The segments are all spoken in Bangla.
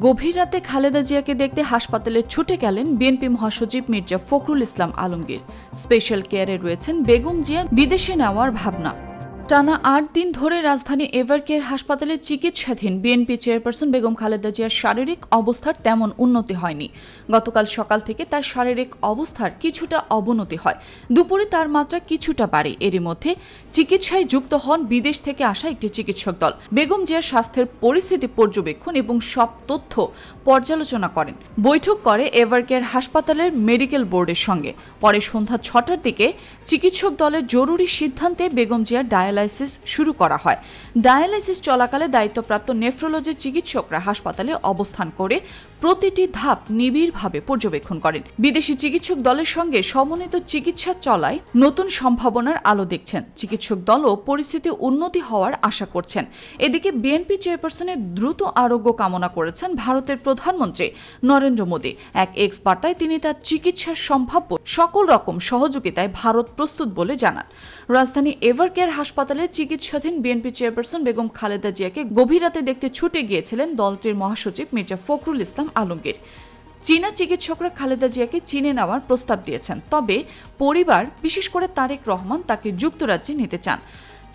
গভীর রাতে খালেদা জিয়াকে দেখতে হাসপাতালে ছুটে গেলেন বিএনপি মহাসচিব মির্জা ফখরুল ইসলাম আলমগীর। স্পেশাল কেয়ারে রয়েছেন বেগম জিয়া, বিদেশে নেওয়ার ভাবনা। টানা আট দিন ধরে রাজধানী এভারকেয়ার হাসপাতালে চিকিৎসাধীন বিএনপি চেয়ারপারসন বেগম খালেদা জিয়ার শারীরিক অবস্থার তেমন উন্নতি হয়নি। গতকাল সকাল থেকে তার শারীরিক অবস্থার কিছুটা অবনতি হয়। দুপুরে তার মাত্রা কিছুটা বাড়ে। এরই মধ্যে চিকিৎসায় যুক্ত হন বিদেশ থেকে আসা একটি চিকিৎসক দল। বেগম জিয়ার স্বাস্থ্যের পরিস্থিতি পর্যবেক্ষণ এবং সব তথ্য পর্যালোচনা করেন। বৈঠক করে এভারকেয়ার হাসপাতালের মেডিকেল বোর্ডের সঙ্গে। পরে সন্ধ্যা ছটার দিকে চিকিৎসক দলের জরুরি সিদ্ধান্তে বেগম জিয়ার ডায়ালাইসিস শুরু করা হয়। ডায়ালাইসিস চলাকালে দায়িত্বপ্রাপ্ত নেফ্রোলজি চিকিৎসকরা হাসপাতালে অবস্থান করে প্রতিটি ধাপ নিবিড়ভাবে পর্যবেক্ষণ করেন। বিদেশি চিকিৎসক দলের সঙ্গে সমন্বিত চিকিৎসা চলায় নতুন সম্ভাবনার আলো দেখছেন। চিকিৎসক দলও পরিস্থিতি উন্নতি হওয়ার আশা করছেন। এদিকে বিএনপি চেয়ারপারসনের দ্রুত আরোগ্য কামনা করেছেন ভারতের প্রধানমন্ত্রী নরেন্দ্র মোদী। এক এক্স বার্তায় তিনি তার চিকিৎসার সম্ভাব্য সকল রকম সহযোগিতায় ভারত প্রস্তুত বলে জানান। রাজধানী এভারকেয়ার হাসপাতালে চিকিৎসাধীন বিএনপি চেয়ারপারসন বেগম খালেদা জিয়াকে গভীর রাতে দেখতে ছুটে গিয়েছিলেন দলটির মহাসচিব মির্জা ফখরুল ইসলাম আলমগীর। চীনা চিকিৎসকরা খালেদা জিয়াকে চীনে নেওয়ার প্রস্তাব দিয়েছেন। তবে পরিবার, বিশেষ করে তারেক রহমান, তাকে যুক্তরাজ্যে নিতে চান।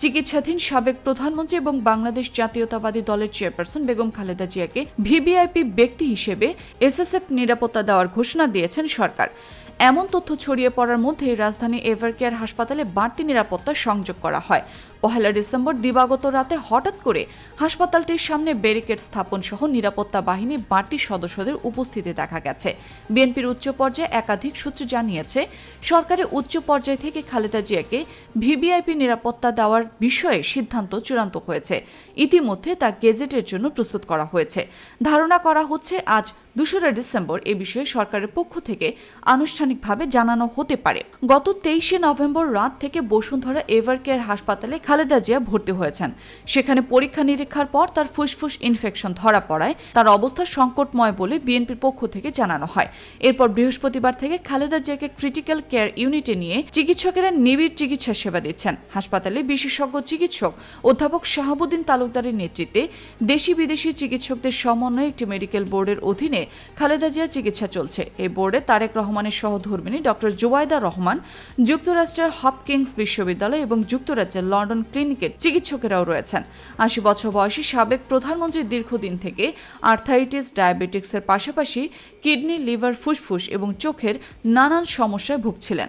চিকিৎসাধীন সাবেক প্রধানমন্ত্রী এবং বাংলাদেশ জাতীয়তাবাদী দলের চেয়ারপারসন বেগম খালেদা জিয়াকে ভিভিআইপি ব্যক্তি হিসেবে এসএসএফ নিরাপত্তা দেওয়ার ঘোষণা দিয়েছেন সরকার। এমন তথ্য ছড়িয়ে পড়ার মধ্যেই রাজধানী এভারকেয়ার হাসপাতালে বাড়তি নিরাপত্তা সংযোগ করা হয়। পহেলা ডিসেম্বর দিবাগত রাতে হঠাৎ করে হাসপাতালটির সামনে ব্যারিকেড স্থাপন সহ নিরাপত্তা বাহিনীর বাড়তি সদস্যদের উপস্থিতি দেখা গেছে। বিএনপির উচ্চ পর্যায়ে একাধিক সূত্র জানিয়েছে, সরকারের উচ্চ পর্যায় থেকে খালেদা জিয়াকে ভিভিআইপি নিরাপত্তা দেওয়ার বিষয়ে সিদ্ধান্ত চূড়ান্ত হয়েছে। ইতিমধ্যে তা গেজেটের জন্য প্রস্তুত করা হয়েছে। ধারণা করা হচ্ছে, আজ দোসরা ডিসেম্বর এ বিষয়ে সরকারের পক্ষ থেকে আনুষ্ঠানিকভাবে জানানো হতে পারে। গত তেইশে নভেম্বর রাত থেকে বসুন্ধরা এভার কেয়ার হাসপাতালে খালেদা জিয়া ভর্তি হয়েছেন। সেখানে পরীক্ষা নিরীক্ষার পর তার ফুসফুস ইনফেকশন ধরা পড়ায়। তার অবস্থা সংকটময় বলে বিএনপির পক্ষ থেকে জানানো হয়। এরপর বৃহস্পতিবার থেকে খালেদা জিয়াকে ক্রিটিক্যাল কেয়ার ইউনিটে নিয়ে চিকিৎসকেরা নিবিড় চিকিৎসা সেবা দিচ্ছেন। হাসপাতালে বিশেষজ্ঞ চিকিৎসক অধ্যাপক শাহাবুদ্দিন তালুকদারের নেতৃত্বে দেশি বিদেশি চিকিৎসকদের সমন্বয়ে একটি মেডিকেল বোর্ডের অধীনে খালেদা জিয়ার চিকিৎসা চলছে। এই বোর্ডে তারেক রহমানের সহধর্মিনী ডক্টর জুবাইদা রহমান, যুক্তরাষ্ট্রের হপকিংস বিশ্ববিদ্যালয় এবং যুক্তরাজ্যের লন্ডন ক্লিনিকের চিকিৎসকেরাও রয়েছেন। আশি বছর বয়সী সাবেক প্রধানমন্ত্রী দীর্ঘদিন থেকে আর্থাইটিস, ডায়াবেটিক্সের পাশাপাশি কিডনি, লিভার, ফুসফুস এবং চোখের নানান সমস্যায় ভুগছিলেন।